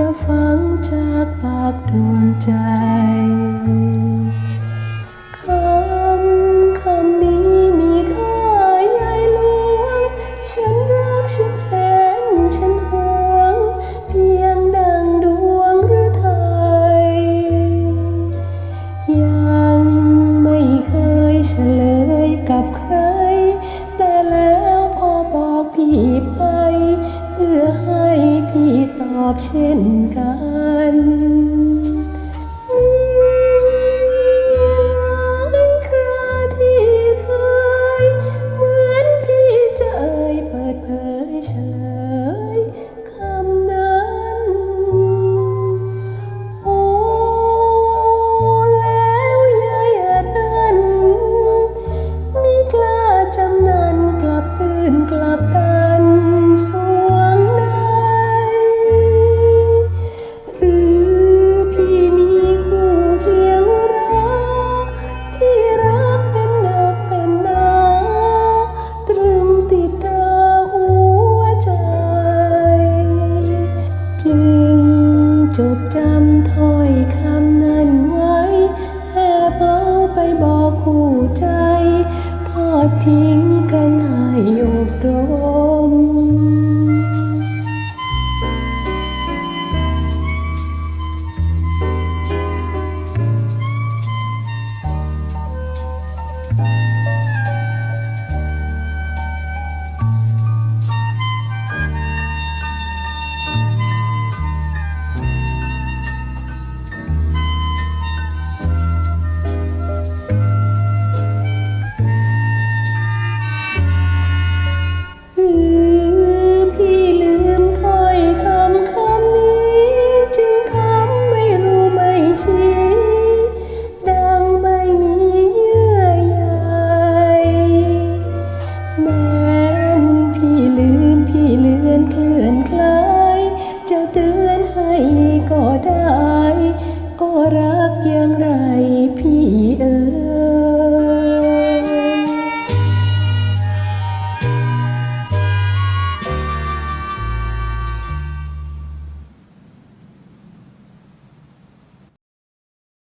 จะฟังจากปากดวงใจคำคำนี้มีค่าใหญ่หลวงฉันรักฉัน 값인가? ทิ้งกันให้ยกรล tiếng